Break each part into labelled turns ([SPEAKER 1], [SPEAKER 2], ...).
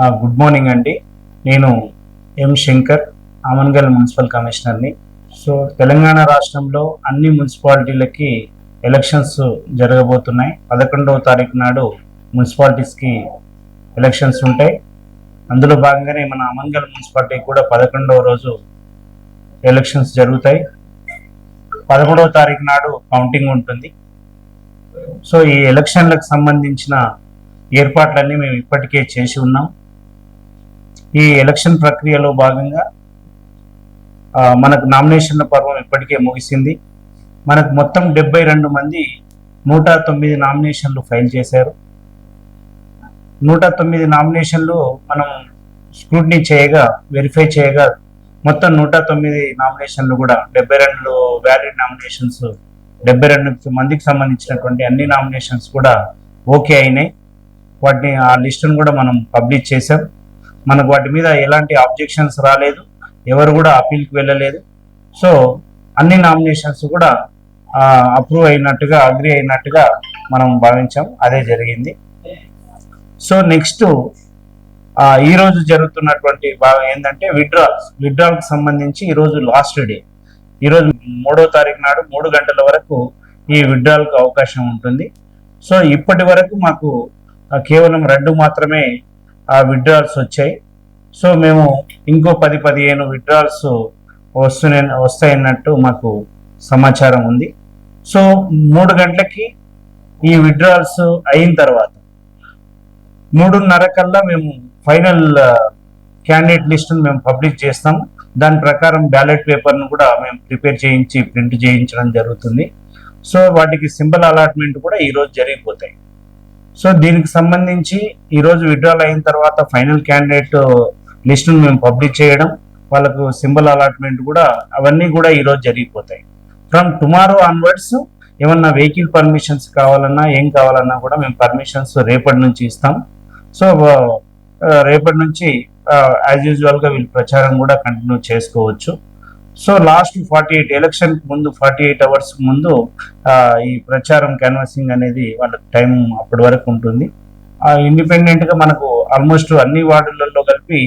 [SPEAKER 1] Good morning అండి. నేను M Shankar Amangal municipal కమిషనర్ని సో తెలంగాణ రాష్ట్రంలో అన్ని మున్సిపాలిటీలకి ఎలక్షన్స్ జరగబోతున్నాయి. పదకొండవ తారీఖు నాడు మున్సిపాలిటీస్కి ఎలక్షన్స్ ఉంటాయి. అందులో భాగంగానే మన అమన్గల్ మున్సిపాలిటీ కూడా పదకొండవ రోజు ఎలక్షన్స్ జరుగుతాయి. పదమూడవ తారీఖు నాడు కౌంటింగ్ ఉంటుంది. సో ఈ ఎలక్షన్లకు సంబంధించిన ఏర్పాట్లన్నీ మేము ఇప్పటికే చేసి ఉన్నాం. ఈ ఎలక్షన్ ప్రక్రియలో భాగంగా మనకు నామినేషన్ల పర్వం ఇప్పటికే ముగిసింది. మనకు మొత్తం డెబ్బై రెండు మంది నూట తొమ్మిది నామినేషన్లు ఫైల్ చేశారు. నూట తొమ్మిది నామినేషన్లు మనం స్క్రూటినీ చేయగా వెరిఫై చేయగా మొత్తం నూట తొమ్మిది నామినేషన్లు కూడా డెబ్బై రెండు వ్యాలిడ్ నామినేషన్స్ డెబ్బై రెండు మందికి సంబంధించినటువంటి అన్ని నామినేషన్స్ కూడా ఓకే అయినాయి. వాటిని ఆ లిస్టును కూడా మనం పబ్లిష్ చేసాం మనకు వాటి మీద ఎలాంటి ఆబ్జెక్షన్స్ రాలేదు ఎవరు కూడా అప్పీల్కి వెళ్ళలేదు. సో అన్ని నామినేషన్స్ కూడా అప్రూవ్ అయినట్టుగా అగ్రి అయినట్టుగా మనం భావించాం. అదే జరిగింది. సో నెక్స్ట్ ఈరోజు జరుగుతున్నటువంటి భాగం ఏంటంటే విడ్రాల్స్ విడ్రాల్కి సంబంధించి ఈరోజు లాస్ట్ డే. ఈరోజు మూడో తారీఖు నాడు మూడు గంటల వరకు ఈ విడ్రాల్కి అవకాశం ఉంటుంది. సో ఇప్పటి వరకు మాకు కేవలం రెండు మాత్రమే ఆ విడ్రాల్స్ వచ్చాయి. సో మేము ఇంకో పది పదిహేను విడ్రాల్స్ వస్తున్న వస్తాయన్నట్టు మాకు సమాచారం ఉంది. సో మూడు గంటలకి ఈ విడ్రాల్స్ అయిన తర్వాత మూడున్నర కల్లా మేము ఫైనల్ క్యాండిడేట్ లిస్టును మేము పబ్లిష్ చేస్తాం దాని ప్రకారం బ్యాలెట్ పేపర్ను కూడా మేము ప్రిపేర్ చేయించి ప్రింట్ చేయించడం జరుగుతుంది. సో వాటికి సింబల్ అలాట్మెంట్ కూడా ఈరోజు జరిగిపోతాయి. సో దీనికి సంబంధించి ఈరోజు విడ్రాల్ అయిన తర్వాత ఫైనల్ క్యాండిడేట్ లిస్టును మేము పబ్లిష్ చేయడం వాళ్ళకు సింబల్ అలాట్మెంట్ కూడా అవన్నీ కూడా ఈరోజు జరిగిపోతాయి. ఫ్రమ్ టుమారో ఆన్వర్డ్స్ ఏమన్నా వెహికల్ పర్మిషన్స్ కావాలన్నా ఏం కావాలన్నా కూడా మేము పర్మిషన్స్ రేపటి నుంచి ఇస్తాం. సో రేపటి నుంచి యాజ్ యూజువల్గా వీళ్ళు ప్రచారం కూడా కంటిన్యూ చేసుకోవచ్చు. So last forty eight election ముందు ఫార్టీ ఎయిట్ అవర్స్ ముందు ఈ ప్రచారం క్యాన్వాసింగ్ అనేది వాళ్ళకి టైం అప్పటి వరకు ఉంటుంది. ఇండిపెండెంట్గా మనకు ఆల్మోస్ట్ అన్ని వార్డులలో కలిపి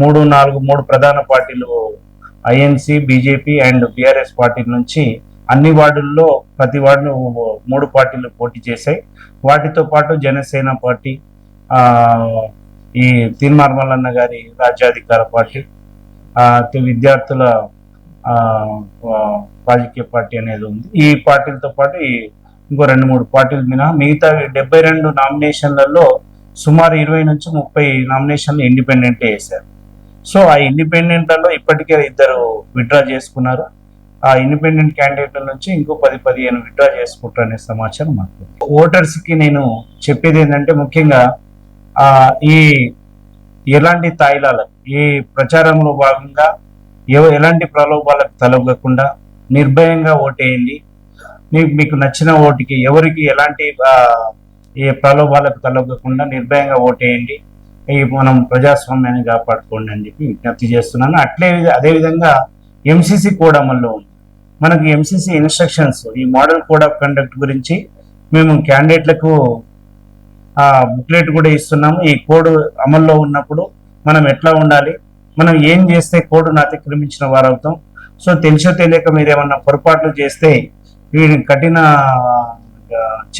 [SPEAKER 1] మూడు నాలుగు మూడు ప్రధాన పార్టీలు INC BJP and BRS party నుంచి అన్ని వార్డుల్లో ప్రతి వార్డు మూడు పార్టీలు పోటీ చేశాయి. వాటితో పాటు జనసేన పార్టీ ఈ ఈ తీన్మార్మల్లన్న గారి రాజ్యాధికార పార్టీ విద్యార్థుల రాజకీయ పార్టీ అనేది ఉంది. ఈ పార్టీలతో పాటు ఇంకో రెండు మూడు పార్టీలు మినహా మిగతా డెబ్బై రెండు నామినేషన్లలో సుమారు ఇరవై నుంచి ముప్పై నామినేషన్లు ఇండిపెండెంట్ వేశారు సో ఆ ఇండిపెండెంట్లలో ఇప్పటికే ఇద్దరు విత్డ్రా చేసుకున్నారు. ఆ ఇండిపెండెంట్ క్యాండిడేట్ల నుంచి ఇంకో పది పదిహేను విత్డ్రా చేసుకుంటారు అనే సమాచారం మాకు ఓటర్స్కి నేను చెప్పేది ఏంటంటే ముఖ్యంగా ఈ ఎలాంటి తాయిలాలు ఈ ప్రచారంలో భాగంగా ఎలాంటి ప్రలోభాలకు తలగకుండా నిర్భయంగా ఓటేయండి. మీకు మీకు నచ్చిన ఓటుకి ఎవరికి ఎలాంటి ఏ ప్రలోభాలకు తలగకుండా నిర్భయంగా ఓటేయండి. ఈ మనం ప్రజాస్వామ్యాన్ని కాపాడుకోండి అని చెప్పి విజ్ఞప్తి చేస్తున్నాను. అట్లే అదేవిధంగా ఎంసీసీ కోడ్ అమల్లో ఉంది. మనకి ఎంసీసీ ఇన్స్ట్రక్షన్స్ ఈ మోడల్ కోడ్ ఆఫ్ కండక్ట్ గురించి మేము క్యాండిడేట్లకు బుక్లెట్ కూడా ఇస్తున్నాము. ఈ కోడ్ అమల్లో ఉన్నప్పుడు మనం ఎట్లా ఉండాలి? మనం ఏం చేస్తే కోడ్ను అతిక్రమించిన వారు అవుతాం సో తెలిసో తెలియక మీరు ఏమన్నా పొరపాట్లు చేస్తే వీటికి కఠిన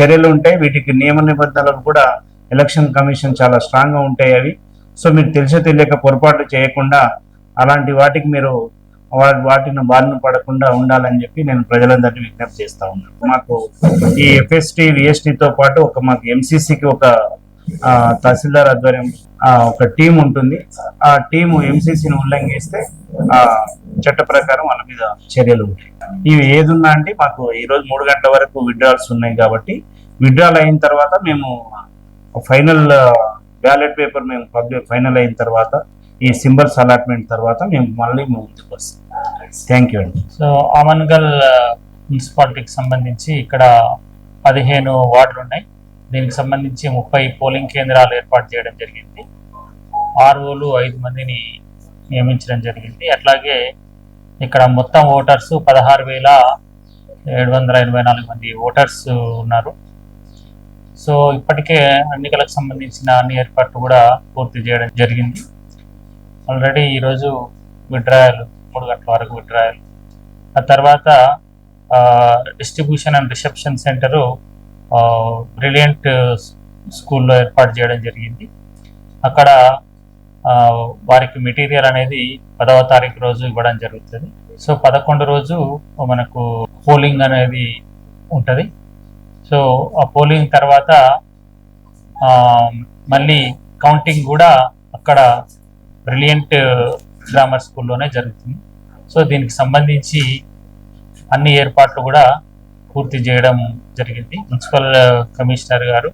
[SPEAKER 1] చర్యలు ఉంటాయి. వీటికి నియమ నిబంధనలు కూడా ఎలక్షన్ కమిషన్ చాలా స్ట్రాంగ్గా ఉంటాయి అవి. సో మీరు తెలిసో తెలియక పొరపాట్లు చేయకుండా అలాంటి వాటికి మీరు వా- వాటిని బారిన పడకుండా ఉండాలని చెప్పి నేను ప్రజలందరినీ విజ్ఞప్తి చేస్తా ఉన్నాను. మాకు ఈ ఎఫ్ఎస్టీ విఎస్టీతో పాటు ఒక మాకు ఎంసీసీకి ఒక తహసీల్దార్ ఆధ్వర్యం ఒక టీం ఉంటుంది. ఆ టీము ఎంసీసీని ఉల్లంఘిస్తే ఆ చట్ట ప్రకారం వాళ్ళ మీద చర్యలు ఉంటాయి. ఇవి ఏదున్నా అంటే మాకు ఈ రోజు మూడు గంటల వరకు విడ్రాల్స్ ఉన్నాయి కాబట్టి విడ్రాల్ అయిన తర్వాత మేము ఫైనల్ బ్యాలెట్ పేపర్ మేము పబ్లిక్ ఫైనల్ అయిన తర్వాత ఈ సింబల్స్ అలాట్మెంట్ తర్వాత మేము మళ్ళీ ముందుకు వస్తాం. థ్యాంక్ యూ అండి.
[SPEAKER 2] సో ఆమన్గల్ మున్సిపాలిటీకి సంబంధించి ఇక్కడ పదిహేను వార్డులు ఉన్నాయి దీనికి సంబంధించి ముప్పై పోలింగ్ కేంద్రాలు ఏర్పాటు చేయడం జరిగింది. ఆర్ఓలు ఐదు మందిని నియమించడం జరిగింది. అట్లాగే ఇక్కడ మొత్తం ఓటర్స్ పదహారు వేల ఏడు వందల ఎనభై నాలుగు మంది ఓటర్స్ ఉన్నారు. సో ఇప్పటికే ఎన్నికలకు సంబంధించిన అన్ని ఏర్పాట్లు కూడా పూర్తి చేయడం జరిగింది. ఆల్రెడీ ఈరోజు విడ్రాయలు మూడు గంటల వరకు విడ్రాయలు ఆ తర్వాత distribution and reception centre Brilliant స్కూల్లో ఏర్పాటు చేయడం జరిగింది. అక్కడ వారికి మెటీరియల్ అనేది పదవ తారీఖు రోజు ఇవ్వడం జరుగుతుంది. సో పదకొండు రోజు మనకు పోలింగ్ అనేది ఉంటుంది. సో ఆ పోలింగ్ తర్వాత మళ్ళీ కౌంటింగ్ కూడా అక్కడ బ్రిలియంట్ గ్రామర్ స్కూల్లోనే జరుగుతుంది. సో దీనికి సంబంధించి అన్ని ఏర్పాట్లు కూడా పూర్తి చేయడం జరిగింది. మున్సిపల్ కమిషనర్ గారు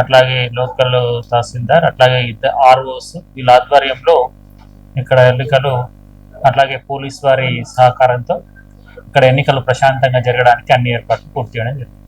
[SPEAKER 2] అట్లాగే లోకల్ తహసీల్దార్ అట్లాగే ఇద్దరు ఆర్ఓస్ వీళ్ళ ఆధ్వర్యంలో ఇక్కడ ఎన్నికలు అట్లాగే పోలీస్ వారి సహకారంతో ఇక్కడ ఎన్నికలు ప్రశాంతంగా జరగడానికి అన్ని ఏర్పాట్లు పూర్తి చేయడం జరిగింది.